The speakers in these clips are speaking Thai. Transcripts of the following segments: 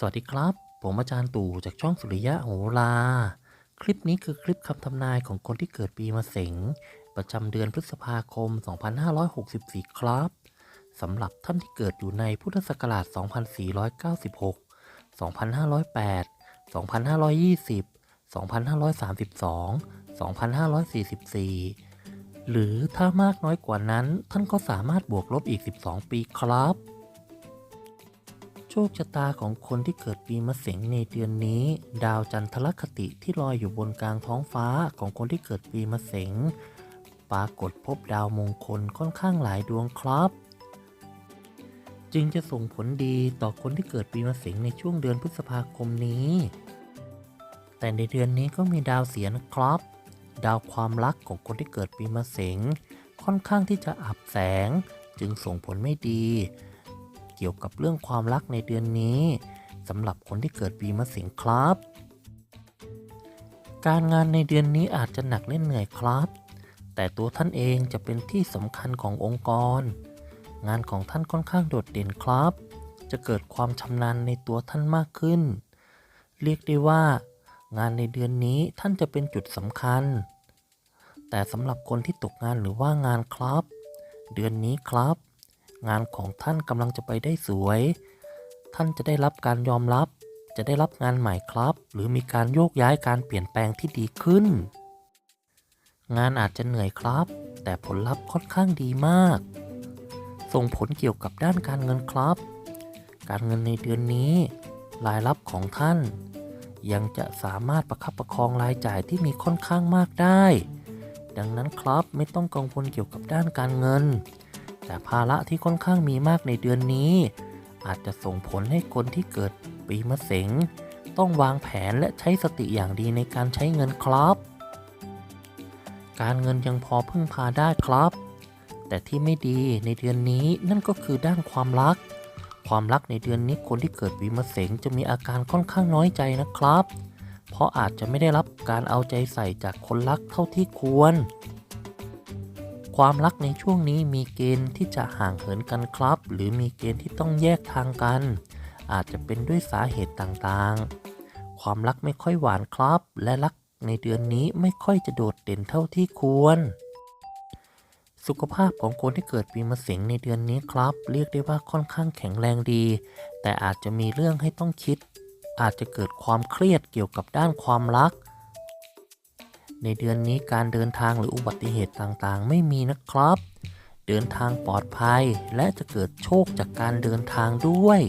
สวัสดีครับ ผมอาจารย์ตู่จากช่องสุริยะโหราคลิปนี้คือคลิปคำทำนายของคนที่เกิดปีมะเสงประจำเดือนพฤษภาคม 2564 ครับสำหรับท่านที่เกิดอยู่ในพุทธศักราช 2496 2508 2520 2532 2544 หรือถ้ามากน้อยกว่านั้นท่านก็สามารถบวกลบอีก 12 ปีครับ โชคชะตาของคนที่เกิดปีมะเสงในเดือนนี้ ดาวจันทรคติที่ลอยอยู่บนกลางท้องฟ้าของคนที่เกิดปีมะเสงปรากฏพบดาวมงคลค่อนข้างหลายดวงครับ จึงจะส่งผลดีต่อคนที่เกิดปีมะเสงในช่วงเดือนพฤษภาคมนี้ แต่ในเดือนนี้ก็มีดาวเสียนะครับ ดาวความรักของคนที่เกิดปีมะเสงค่อนข้างที่จะอับแสง จึงส่งผลไม่ดี เกี่ยวกับเรื่องความรักในเดือนนี้สำหรับคนที่เกิดปีมะเสงครับ การงานในเดือนนี้อาจจะหนักและเหนื่อยครับ แต่ตัวท่านเองจะเป็นที่สำคัญขององค์กร งานของท่านค่อนข้างโดดเด่นครับ จะเกิดความชำนาญในตัวท่านมากขึ้น เรียกได้ว่า งานในเดือนนี้ท่านจะเป็นจุดสำคัญ แต่สำหรับคนที่ตกงานหรือว่างานครับ เดือนนี้ครับ งานของท่านกำลังจะไปได้สวย ท่านจะได้รับการยอมรับ จะได้รับงานใหม่ครับ หรือมีการโยกย้ายการเปลี่ยนแปลงที่ดีขึ้น งานอาจจะเหนื่อยครับ แต่ผลลัพธ์ค่อนข้างดีมาก ส่งผลเกี่ยวกับด้านการเงินครับ การเงินในเดือนนี้ รายรับของท่าน ยังจะสามารถประคับประคองรายจ่ายที่มีค่อนข้างมากได้ ดังนั้นครับไม่ต้องกังวลเกี่ยวกับด้านการเงิน แต่ภาระที่ค่อนข้างมีมากในเดือนนี้ อาจจะส่งผลให้คนที่เกิดปีมะเสงต้องวางแผนและใช้สติอย่างดีในการใช้เงินครับ การเงินยังพอพึ่งพาได้ครับ แต่ที่ไม่ดีในเดือนนี้นั่นก็คือด้านความรัก ความรักในเดือนนี้คนที่เกิดปีมะเสงจะมีอาการค่อนข้างน้อยใจนะครับ เพราะอาจจะไม่ได้รับการเอาใจใส่จากคนรักเท่าที่ควร ความรักในช่วงนี้มีเกณฑ์ที่จะห่างเหินกันครับ หรือมีเกณฑ์ที่ต้องแยกทางกัน อาจจะเป็นด้วยสาเหตุต่างๆ ความรักไม่ค่อยหวานครับ และรักในเดือนนี้ไม่ค่อยจะโดดเด่นเท่าที่ควร สุขภาพของคนที่เกิดปีมะเสงในเดือนนี้ครับ เรียกได้ว่าค่อนข้างแข็งแรงดี แต่อาจจะมีเรื่องให้ต้องคิด อาจจะเกิดความเครียดเกี่ยวกับด้านความรัก ในเดือนนี้การเดินทางหรืออุบัติเหตุต่างๆ ไม่มีนะครับ เดินทางปลอดภัยและจะเกิดโชคจากการเดินทางด้วย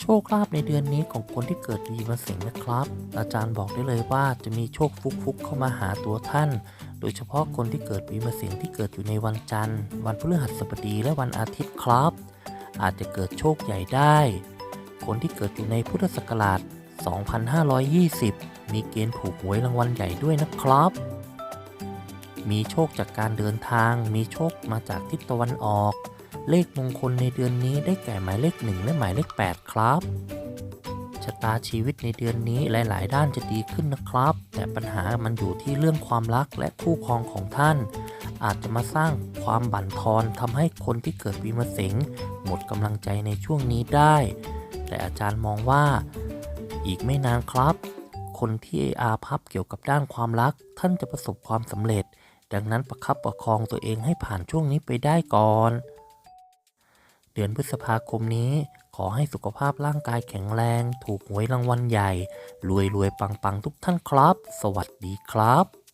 โชคลาภในเดือนนี้ของคนที่เกิดปีมะเสงนะครับ อาจารย์บอกได้เลยว่าจะมีโชคฟุกๆเข้ามาหาตัวท่าน โดยเฉพาะคนที่เกิดปีมะเสงที่เกิดอยู่ในวันจันทร์ วันพฤหัสบดีและวันอาทิตย์ครับ อาจจะเกิดโชคใหญ่ได้ คนที่เกิดอยู่ในพุทธศักราช 2520 มีเกณฑ์ถูกหวยรางวัลใหญ่ด้วยนะครับ มีโชคจากการเดินทาง มีโชคมาจากทิศตะวันออก เลขมงคลในเดือนนี้ได้แก่หมายเลข 1 และหมายเลข 8 ครับชะตาชีวิตในเดือนนี้หลาย ๆ ด้านจะดีขึ้นนะครับ แต่ปัญหามันอยู่ที่เรื่องความรักและคู่ครองของท่าน อาจจะมาสร้างความบั่นทอนทำให้คนที่เกิดปีมะเสงหมดกำลังใจในช่วงนี้ได้ แต่อาจารย์มองว่า อีกไม่นานครับ คนที่อาภัพเกี่ยวกับด้านความรัก ท่านจะประสบความสำเร็จ ดังนั้นประคับประคองตัวเองให้ผ่านช่วงนี้ไปได้ก่อน เดือนพฤษภาคมนี้ ขอให้สุขภาพร่างกายแข็งแรง ถูกหวยรางวัลใหญ่ รวยรวยปังปังๆทุกท่านครับ สวัสดีครับ